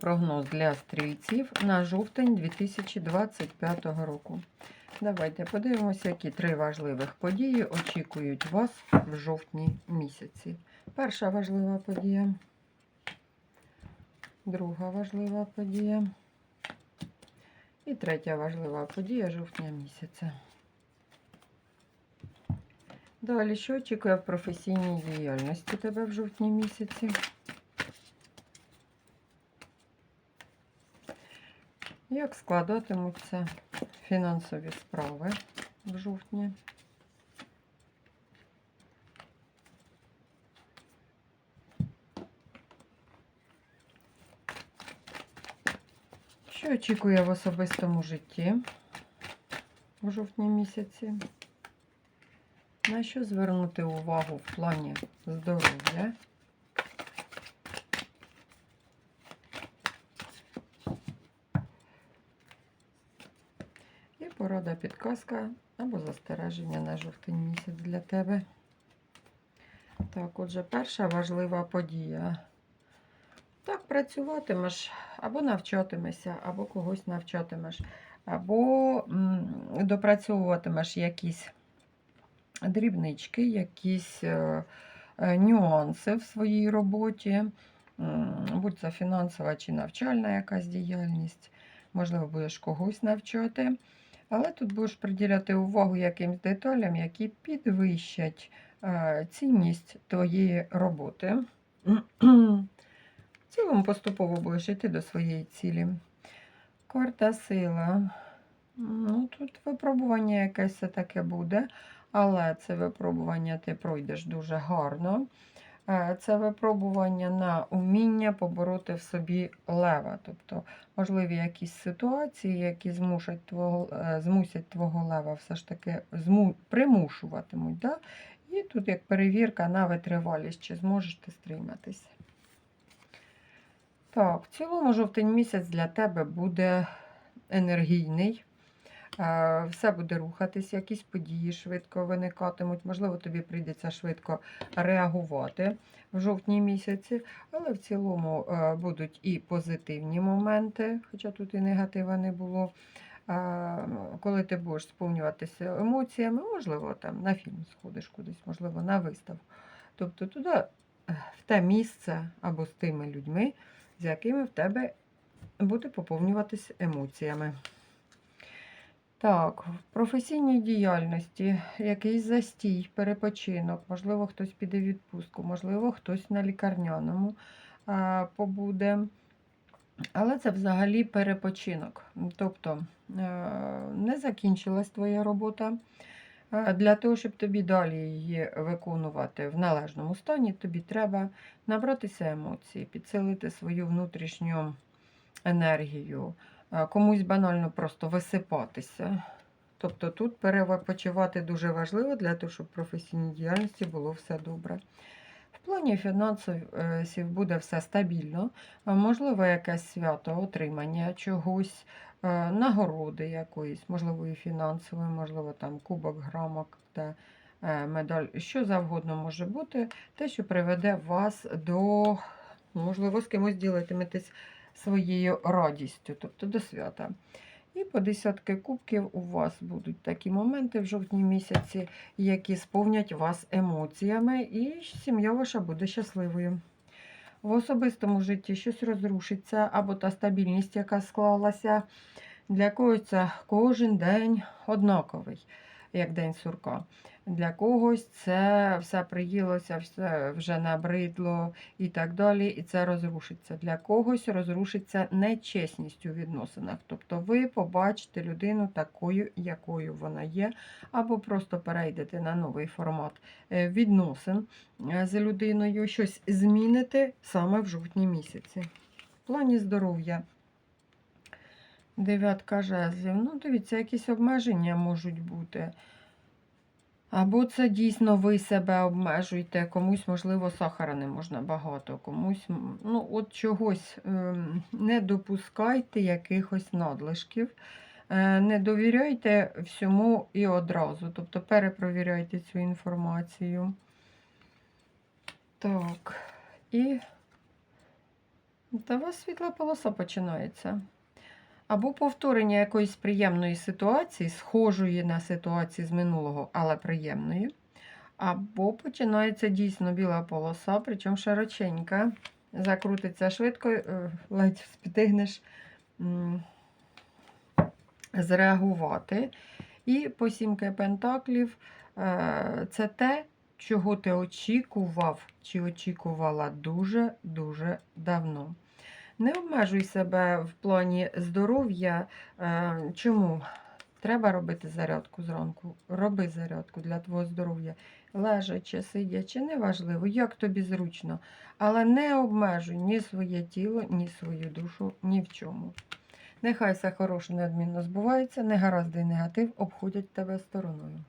прогноз для стрільців на жовтень 2025 року. Давайте подивимося, які три важливих події очікують вас в жовтні місяці. Перша важлива подія, друга важлива подія і третя важлива подія жовтня місяця. Далі, що очікує в професійній діяльності тебе в жовтні місяці? Як складатимуться фінансові справи в жовтні? Що очікує в особистому житті в жовтні місяці? На що звернути увагу в плані здоров'я? І порада підказка або застереження на жовтень місяць для тебе. Так, отже, перша важлива подія. Так, працюватимеш, або навчатимешся, або когось навчатимеш, або допрацьовуватимеш якісь дрібнички, якісь е, е, нюанси в своїй роботі, будь це фінансова чи навчальна якась діяльність, можливо, будеш когось навчати. Але тут будеш приділяти увагу якимсь деталям, які підвищать е, цінність твоєї роботи. В цілому поступово будеш йти до своєї цілі. Карта сила. Ну, тут випробування якесь таке буде, але це випробування ти пройдеш дуже гарно. Е, Це випробування на уміння побороти в собі лева. Тобто, можливі якісь ситуації, які змусять твого, е, змусять твого лева все ж таки зму, примушуватимуть. Да? І тут як перевірка на витривалість, чи зможеш ти стриматися. Так, в цілому жовтень місяць для тебе буде енергійний. Е, Все буде рухатись, якісь події швидко виникатимуть. Можливо, тобі прийдеться швидко реагувати в жовтні місяці, але в цілому е, будуть і позитивні моменти, хоча тут і негатива не було. Е, Коли ти будеш сповнюватися емоціями, можливо, там на фільм сходиш кудись, можливо, на виставку. Тобто туди, в те місце або з тими людьми, з якими в тебе буде поповнюватися емоціями. Так, в професійній діяльності якийсь застій, перепочинок, можливо, хтось піде в відпустку, можливо, хтось на лікарняному побуде. Але це взагалі перепочинок. Тобто е, не закінчилась твоя робота. Е, Для того, щоб тобі далі її виконувати в належному стані, тобі треба набратися емоцій, підсилити свою внутрішню енергію, комусь банально просто висипатися. Тобто тут перепочивати дуже важливо для того, щоб в професійній діяльності було все добре. В плані фінансів буде все стабільно, можливо, якесь свято, отримання чогось, е, нагороди якоїсь, можливо, і фінансової, можливо, там кубок, грамок, е, медаль, що завгодно може бути, те, що приведе вас до, можливо, з кимось ділитиметесь своєю радістю, тобто до свята. І по десятки кубків у вас будуть такі моменти в жовтні місяці, які сповнять вас емоціями, і сім'я ваша буде щасливою. В особистому житті щось розрушиться, або та стабільність, яка склалася, для когось це кожен день однаковий, як день сурка. Для когось це все приїлося, все вже набридло і так далі, і це розрушиться. Для когось розрушиться нечесність у відносинах. Тобто ви побачите людину такою, якою вона є, або просто перейдете на новий формат е, відносин е, з людиною, щось зміните саме в жовтні місяці. В плані здоров'я. Дев'ятка жезлів. Ну, дивіться, якісь обмеження можуть бути. Або це дійсно ви себе обмежуєте, комусь, можливо, сахара не можна багато, комусь, ну, от чогось ем, не допускайте якихось надлишків, е, не довіряйте всьому і одразу, тобто перепровіряйте цю інформацію. Так, і Та у вас світла полоса починається. Або повторення якоїсь приємної ситуації, схожої на ситуацію з минулого, але приємної. Або починається дійсно біла полоса, причому широченька. Закрутиться швидко, е, ледь встигнеш зреагувати. І по сімки пентаклів е, це те, чого ти очікував чи очікувала дуже-дуже давно. Не обмежуй себе в плані здоров'я. Е, Чому? Треба робити зарядку зранку. Роби зарядку для твого здоров'я. Лежачи, сидячи, неважливо, як тобі зручно. Але не обмежуй ні своє тіло, ні свою душу, ні в чому. Нехай все хороше неодмінно збувається, негаразди і негатив обходять тебе стороною.